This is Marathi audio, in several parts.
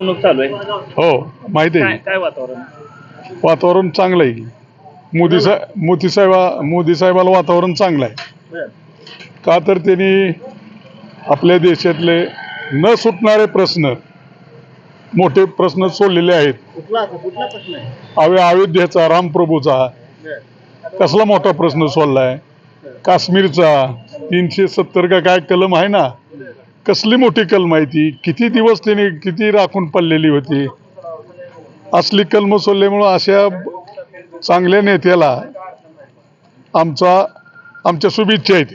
निवडणूक चालू आहे. हो माहिती आहे. काय वातावरण? वातावरण चांगलं आहे. मोदी साहेब मोदी साहेबा मोदी साहेबाला वातावरण चांगलं आहे. बर. का तर त्यांनी आपल्या देशातले न सुटणारे प्रश्न मोठे प्रश्न सोडलेले आहेत. कुठला कुठला प्रश्न आहे? अवे अयोध्येचा रामप्रभूचा बर. कसला मोठा प्रश्न सोडलाय? काश्मीरचा तीनशे सत्तर का काय कलम आहे ना? कसली मोठी कलम आहे ती? किती दिवस तिने किती राखून पडलेली होती? असली कलम सोडल्यामुळं अशा चांगल्या नेत्याला आमचा आमच्या शुभेच्छा आहेत.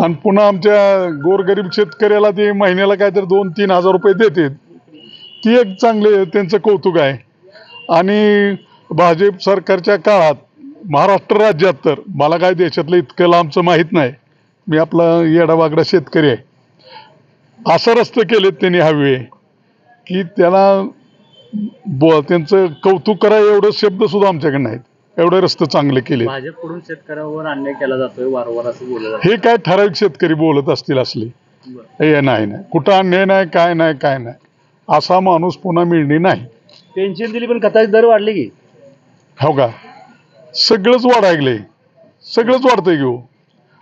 आणि पुन्हा आमच्या गोरगरीब शेतकऱ्याला ते महिन्याला काहीतरी दोन तीन हजार रुपये देतात. ती एक चांगले त्यांचं कौतुक आहे. आणि भाजप सरकारच्या काळात महाराष्ट्र राज्यात तर मला काय देशातलं इतकं लांबचं माहीत नाही. मी आपला येडावागडा शेतकरी आहे. असं रस्ते केलेत त्यांनी हवे की त्याला ब त्यांचं कौतुक करा एवढं शब्द सुद्धा आमच्याकडे नाहीत. एवढे रस्ते चांगले केले भाजपकडून शेतकऱ्यावर अन्याय केला जातोय वारंवार असं बोललं जातं हे काय ठराविक शेतकरी बोलत असतील असले. हे नाही नाही. कुठं अन्याय नाही काय नाही काय नाही. असा माणूस पुन्हा मिळणे नाही. पेन्शन दिली पण खताचे दर वाढले की? हो का? सगळंच वाढायलंय. सगळंच वाढतंय घेऊ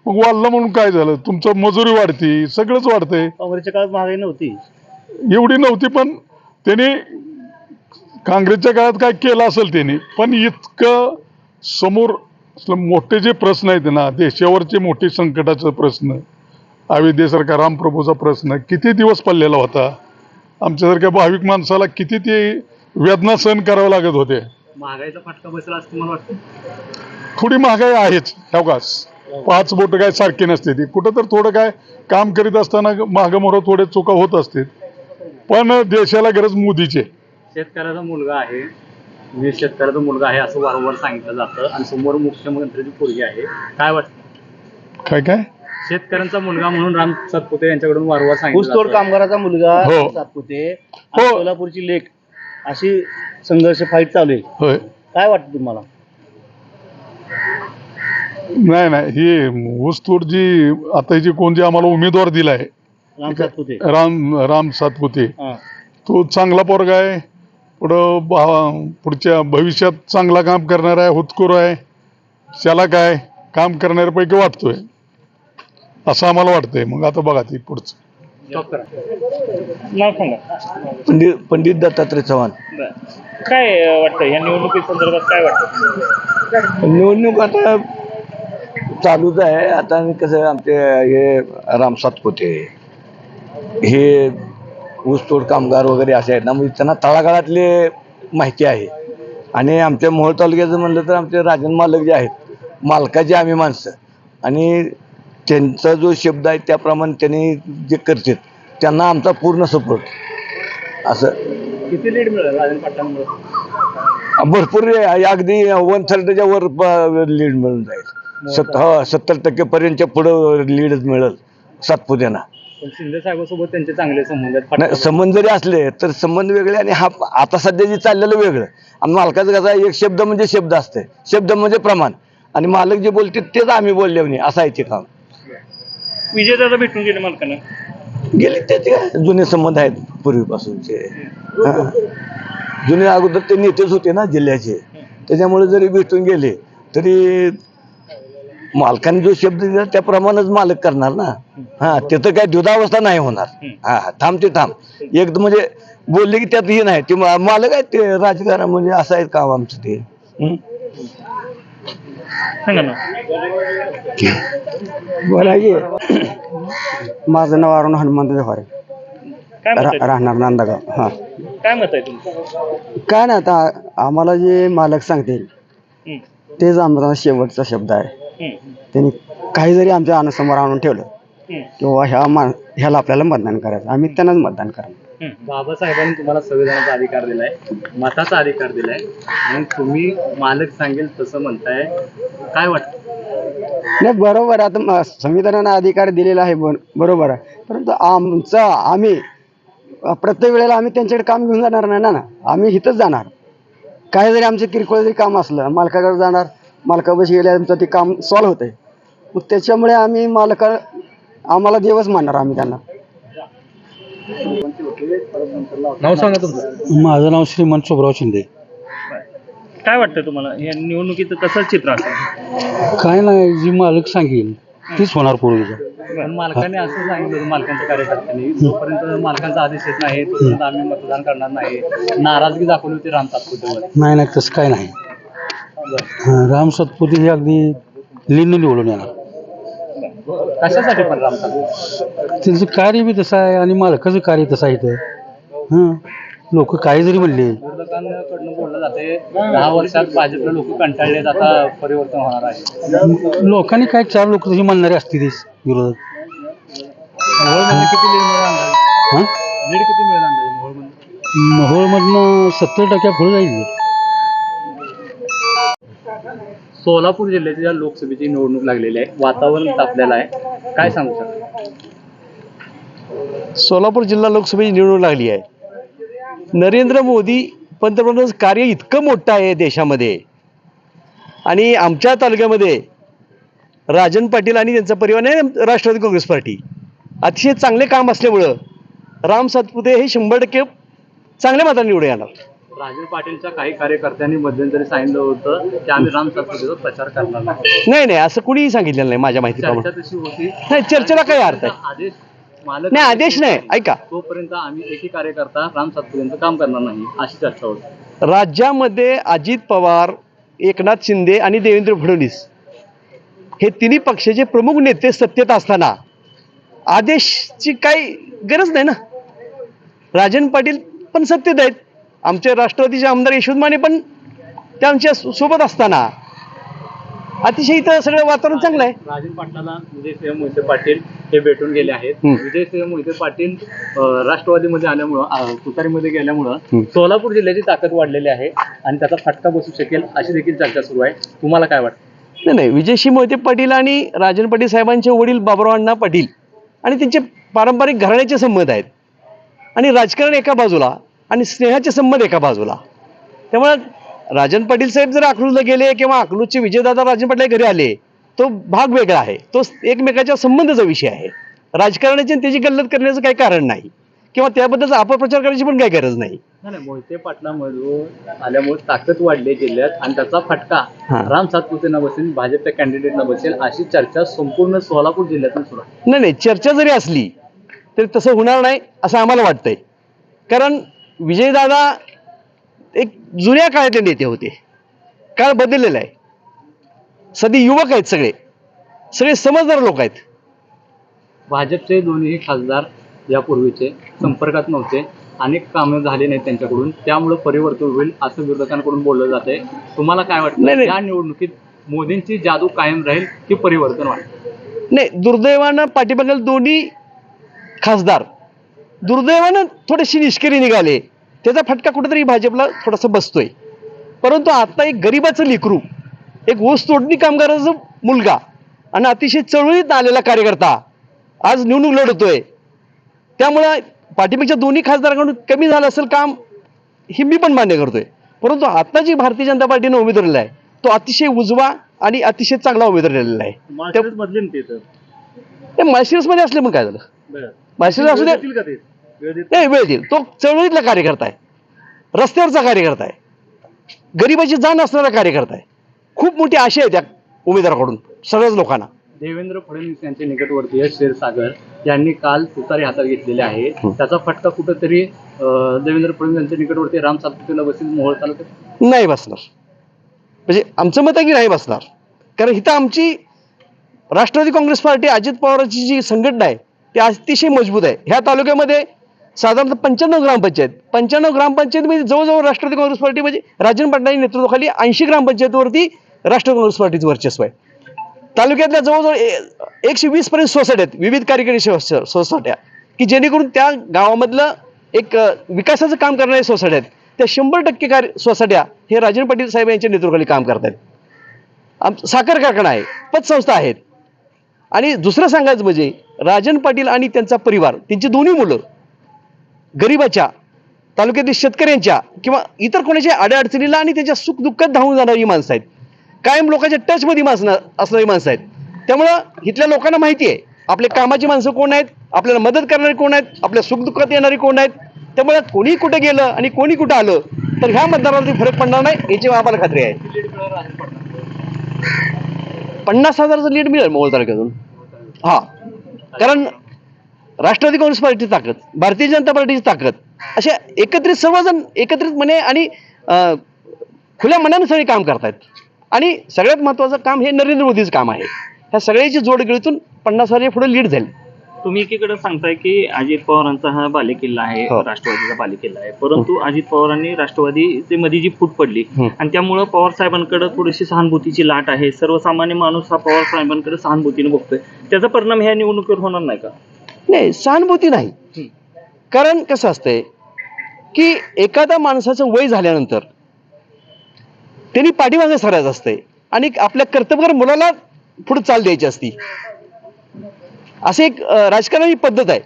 मग वाढलं म्हणून काय झालं? तुमचं मजुरी वाढती सगळंच वाढतंय. काँग्रेसच्या काळात महागाई नव्हती. एवढी नव्हती पण त्याने काँग्रेसच्या काळात काय केलं असेल त्यांनी पण इतकं समोर मोठे जे प्रश्न आहेत ना देशावरचे मोठे संकटाचा प्रश्न अयोध्येसारखा रामप्रभूचा प्रश्न किती दिवस पडलेला होता? आमच्यासारख्या भाविक माणसाला किती ते वेदना सहन करावं लागत होते. महागाईचा फटका बसला असं मला वाटतं? थोडी महागाई आहेच हो का पाच बोट काय सारखी नसते ती. कुठं तर थोडं काय काम करीत असताना मागं मोरं थोडे चुका होत असतील. पण देशाला गरज मोदीची. शेतकऱ्याचा मुलगा आहे. मी शेतकऱ्याचा मुलगा आहे असं वारंवार सांगितलं जातं आणि समोर मुख्यमंत्र्याची पोरगी आहे. काय वाटतं? काय काय? शेतकऱ्यांचा मुलगा म्हणून राम सातपुते यांच्याकडून वारंवार सांगितलं. कामगाराचा मुलगा हो. सातपुते हो. सोलापूरची लेख अशी संघर्ष फाईट चालू आहे. काय वाटतं तुम्हाला? नाही नाही ही ऊसतोड जी आता जी कोण जे आम्हाला उमेदवार दिलाय राम सातपुते. राम राम सातपुते. तो चांगला पोरगा आहे पुढं भा- पुढच्या भविष्यात चांगला काम करणार आहे हुतकूर आहे त्याला काय काम करणाऱ्यापैकी वाटतोय. असं आम्हाला वाटतंय. मग आता बघा ती पुढचं. नाव सांगा. पंडित पंडित दत्तात्रय चव्हाण. बरं. काय अं, वाटतं या निवडणुकी संदर्भात काय वाटतं निवडणूक आता चालूच आहे. आता कसं आमचे हे राम सातपुते हे ऊसतोड कामगार वगैरे असे आहेत ना म्हणजे त्यांना तळागाळातले माहिती आहे. आणि आमच्या मोहोळ तालुक्याचं म्हणलं तर आमचे राजन मालक जे आहेत मालकाचे आम्ही माणसं. आणि त्यांचा जो शब्द आहे त्याप्रमाणे त्यांनी जे करतात त्यांना आमचा पूर्ण सपोर्ट असं. किती लीड मिळेल राजन पाटलांमुळे? भरपूर. अगदी वन थर्डच्या वर लीड मिळून जाईल. सत्तर हो सत्तर टक्केपर्यंतच्या पुढं लीडच मिळेल सातपुत्यांना पण शिंदे साहेबांसोबत त्यांचे चांगले संबंध आहेत नाही, फटका संबंध जरी असले तर संबंध वेगळे आणि हा आता सध्या जे चाललेलं वेगळं. आणि मालकाचं कसं आहे एक शब्द म्हणजे शब्द असते शब्द म्हणजे प्रमाण. आणि मालक जे बोलते तेच आम्ही बोलले म्हणे असं आहे ते काम. विजय दादा भेटून गेले मालकांना? गेले ते ते जुने संबंध आहेत पूर्वीपासूनचे. हा. जुने अगोदर ते नेतेच होते ना जिल्ह्याचे. त्याच्यामुळे जरी भेटून गेले तरी मालकाने जो शब्द दिला त्याप्रमाणेच मालक करणार ना. हा तिथं काय दुधावस्था नाही होणार. हा थांब ते थांब. एकदम म्हणजे बोलले की त्यात हे नाही ते मालक आहेत ते राजकारण म्हणजे असं आहे काम आमचं ते. हं? सांगा ना. बोला की. माझं नाव अरुण हनुमंत व्यवहार आहे काय मत रा- आहे? राहणार नांदगाव. हां. तुमचं? काय मत आहे तुमचं? काय नाही आता आम्हाला जे मालक सांगतील हं, तेच आमचा शेवटचा शब्द आहे. त्यांनी काही जरी आमच्या अनुसमोर आणून ठेवलं. हं. किंवा ह्या मा ह्याला आपल्याला मतदान करायचं. आम्ही त्यांनाच मतदान करणार. बाबासाहेबांनी तुम्हाला संविधानाचा अधिकार दिलाय मताचा अधिकार दिलाय आणि तुम्ही मालक सांगेल तसं म्हणताय. काय वाटतं? नाही बरोबर आता म- संविधानानं अधिकार दिलेला आहे बर- बरोबर आहे. परंतु आमचा आम्ही अ, प्रत्येक वेळेला आम्ही त्यांच्याकडे काम घेऊन जाणार नाही ना ना. आम्ही इथंच जाणार. काय जरी आमचं किरकोळ जरी काम असलं मालकाकडे जाणार मालकापाशी गेल्या आमचं ते काम सॉल्व्ह होतंय. मग त्याच्यामुळे आम्ही मालका आम्हाला देवच मानणार आम्ही त्यांना. नाव सांगा तुमचं. माझं नाव श्रीमंत सुब्राव शिंदे. काय वाटतं तुम्हाला? या निवडणुकीचं कसं चित्र असेल? काय नाही जी मालक सांगेल तीच होणार पूर्वीचं पण मालकाने असं सांगितलं होतं मालकांच्या कार्यकर्त्यांनी. जोपर्यंत मालकांचा आदेश येत नाही तोपर्यंत आम्ही मतदान करणार नाही. नाराजगी दाखवली होती राम तात्पुतेवर नाही नाही तसं काय नाही. राम सतपुते हे अगदी लिंड निवडून येणार. कशासाठी पण राम त्यांचं कार्य बी तसं आहे आणि मालकाचं कार्य तसं आहे हां लोक काय जरी म्हणले. विरोधकांकडनं बोललं जाते दहा वर्षात भाजपला लोक कंटाळलेत आता परिवर्तन होणार आहे. लोकांनी काय चार लोक तशी म्हणणारे असतीलच विरोधक. किती लीड हां? किती मोहोळमध्ये मोहोळमधनं सत्तर टक्क्या पुढे जाईल. सोलापूर जिल्ह्याची ज्या लोकसभेची निवडणूक लागलेली आहे वातावरण तापलेलं आहे काय सांगू शकता? सोलापूर जिल्हा लोकसभेची निवडणूक लागली आहे. नरेंद्र मोदी पंतप्रधान कार्य इतकं मोठं आहे देशामध्ये आणि आमच्या तालुक्यामध्ये राजन पाटील आणि त्यांचा परिवार आहे राष्ट्रवादी काँग्रेस पार्टी अतिशय चांगले काम असल्यामुळं राम सातपुते हे शंभर टक्के चांगल्या मताने निवडून येणार. राजन पाटीलच्या काही कार्यकर्त्यांनी मध्यंतरी सांगितलं होतं की आम्ही राम सातपुतेचा प्रचार करणार नाही. नाही नाही असं कुणीही सांगितलेलं नाही माझ्या माहितीप्रमाणे चर्चा तशी होती. नाही चर्चेला काय अर्थ आहे. आदेश मालक नाही आदेश नाही ऐका. तोपर्यंत आम्ही एकही कार्यकर्ता राम सातपुतेंचं काम करणार नाही अशी चर्चा होती. राज्यामध्ये अजित पवार एकनाथ शिंदे आणि देवेंद्र फडणवीस हे तिन्ही पक्षाचे प्रमुख नेते सत्तेत असताना आदेशची काही गरज नाही ना? राजन पाटील पण सत्तेत आहेत. आमचे राष्ट्रवादीचे आमदार यशवंत माने पण त्यांच्यासोबत असताना. अतिशय इथं सगळं वातावरण चांगलं आहे. राजन पाटलाला विजयसिंह मोहिते पाटील हे भेटून गेले आहेत. हम्म. विजयसिंह मोहिते पाटील राष्ट्रवादीमध्ये आल्यामुळं तुतारीमध्ये गेल्यामुळं. सोलापूर जिल्ह्याची ताकद वाढलेली आहे आणि त्याचा फटका बसू शकेल अशी देखील चर्चा सुरू आहे. तुम्हाला काय वाटतं? नाही नाही. विजयशी मोहिते पाटील आणि राजन पाटील साहेबांचे वडील बाबुराव अण्णा पाटील आणि त्यांचे पारंपरिक घराण्याचे संबंध आहेत. आणि राजकारण एका बाजूला आणि स्नेहाचे संबंध एका बाजूला. त्यामुळे राजन पाटील साहेब जर अकलूजला गेले किंवा अकलूजचे विजयदादा राजन पाटील घरी आले तो भाग वेगळा आहे. तो एकमेकाच्या संबंधाचा विषय आहे. राजकारणाची आणि त्याची गल्लत करण्याचं काही कारण नाही. किंवा त्याबद्दलचा अपप्रचार करायची पण काही गरज नाही. मोहिते पाटलामधून आल्यामुळे ताकद वाढली जिल्ह्यात आणि त्याचा फटका. राम सातपुतेंना बसेल भाजपच्या कॅन्डिडेटना बसेल अशी चर्चा संपूर्ण सोलापूर जिल्ह्यातून सुरू आहे. नाही नाही चर्चा जरी असली तरी तसं होणार नाही असं आम्हाला वाटतंय. कारण विजयदादा एक जुन्या काळातले नेते होते. काळ बदललेला आहे. सध्या युवक आहेत सगळे. सगळे समजदार लोक आहेत. भाजपचे दोन्ही खासदार यापूर्वीचे संपर्कात नव्हते. अनेक कामं झाले नाहीत त्यांच्याकडून. त्यामुळे परिवर्तन होईल असं विरोधकांकडून बोललं जाते तुम्हाला काय वाटतं. या निवडणुकीत मोदींची जादू कायम राहील की परिवर्तन वाटेल नाही दुर्दैवानं पाठीमागील दोन्ही खासदार दुर्दैवानं थोडेसे निष्करी निघाले. त्याचा फटका कुठेतरी भाजपला थोडासा बसतोय. परंतु आता एक गरिबाचं लेकरू एक ऊस तोडणी कामगाराचा मुलगा आणि अतिशय चळवळीत आलेला कार्यकर्ता आज निवडणूक लढवतोय त्यामुळं पाठीमागच्या दोन्ही खासदारांकडून कमी झालं असेल काम हे मी पण मान्य करतोय. परंतु आता जी भारतीय जनता पार्टीने उमेदवार आहे तो अतिशय उजवा आणि अतिशय चांगला उमेदवार आहे. माळशिरस बदलेन ते तर ते माळशिरसमध्ये असले मग काय झालं? माळशिरस असू वेळ दे का ते? नाही वेळ देईल. तो चळवळीतला कार्यकर्ता आहे. रस्त्यावरचा कार्यकर्ता आहे. गरिबाची जाण असणारा कार्यकर्ता आहे. खूप मोठी आशा आहे त्या उमेदवाराकडून सगळ्याच लोकांना. देवेंद्र फडणवीस यांचे निकटवर्तीय क्षीरसागर यांनी काल तुतारी हातात घेतलेले आहे. त्याचा फटका कुठंतरी देवेंद्र फडणवीस यांच्या निकटवर्ती राम सातपुतेला बसेल मोहोळ तालुक्यात नाही बसणार. म्हणजे आमचं मत आहे की नाही बसणार. कारण इथं आमची राष्ट्रवादी काँग्रेस पार्टी अजित पवारांची जी संघटना आहे ते अतिशय मजबूत आहे. ह्या तालुक्यामध्ये साधारणतः पंच्याण्णव ग्रामपंचायत. पंच्याण्णव ग्रामपंचायतीमध्ये म्हणजे जवळजवळ राष्ट्रवादी काँग्रेस पार्टी म्हणजे राजन पाटलांच्या नेतृत्वाखाली ऐंशी ग्रामपंचायतवरती राष्ट्रवादी काँग्रेस पार्टीचं वर्चस्व आहे. तालुक्यातल्या जवळजवळ एकशे वीस पर्यंत सोसायट्या आहेत. विविध कार्यकारी सोसायट्या की जेणेकरून त्या गावामधलं एक विकासाचं काम करणाऱ्या सोसायट्या आहेत. त्या शंभर टक्के कार्य सोसायट्या हे राजन पाटील साहेब यांच्या नेतृत्वाखाली काम करतात आम साखर कारखाना आहे पतसंस्था आहेत. आणि दुसरं सांगायचं म्हणजे राजन पाटील आणि त्यांचा परिवार त्यांची दोन्ही मुलं गरिबाच्या तालुक्यातील शेतकऱ्यांच्या किंवा इतर कोणाच्या अडचणीला आणि त्याच्या सुख दुःखात धावून जाणारी माणसं आहेत. कायम लोकांच्या टचमध्ये माणसं असणारी माणसं आहेत. त्यामुळं इथल्या लोकांना माहिती आहे आपले कामाची माणसं कोण आहेत आपल्याला मदत करणारी कोण आहेत आपल्या सुखदुःखात येणारी कोण आहेत. त्यामुळे कोणी कुठे गेलं आणि कोणी कुठं आलं तर ह्या मतदारावरती फरक पडणार नाही याची आम्हाला खात्री आहे. पन्नास हजाराचं लीड मिळेल मोहोळ तालुक्यातून. हा. कारण राष्ट्रवादी काँग्रेस पार्टीची ताकद भारतीय जनता पार्टीची ताकद अशा एकत्रित सर्वजण एकत्रितपणे आणि अं, खुल्या मनाने सगळे काम करतायत. आणि सगळ्यात महत्त्वाचं काम हे नरेंद्र मोदीचं काम आहे. ह्या सगळ्याची जोडगिळीतून पन्नास हजार पुढे लीड जाईल तुम्ही एकीकडे सांगताय की अजित पवारांचा हा बालेकिल्ला आहे हो. राष्ट्रवादीचा बालेकिल्ला आहे. परंतु अजित पवारांनी राष्ट्रवादीचे मध्ये जी फूट पडली हं. आणि त्यामुळं पवार साहेबांकडे थोडीशी सहानुभूतीची लाट आहे. सर्वसामान्य माणूस हा पवार साहेबांकडे सहानुभूतीने बघतोय. त्याचा परिणाम ह्या निवडणुकीवर होणार नाही का? नाही सहानुभूती नाही. कारण कसं असतंय की एखाद्या माणसाचं वय झाल्यानंतर त्यांनी पाठीमागे सरायचं असतंय. आणि आपल्या कर्तव्यकर मुलाला पुढे चाल द्यायची असती. असे एक राजकारणाची पद्धत आहे.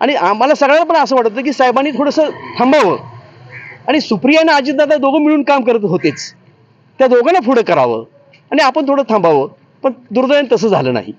आणि आम्हाला सगळ्यांना पण असं वाटतं की साहेबांनी थोडंसं थांबावं. आणि सुप्रिया आणि अजितदादा दोघं मिळून काम करत होतेच. त्या दोघांना पुढं करावं. आणि आपण थोडं थांबावं. पण दुर्दैवाने तसं झालं नाही.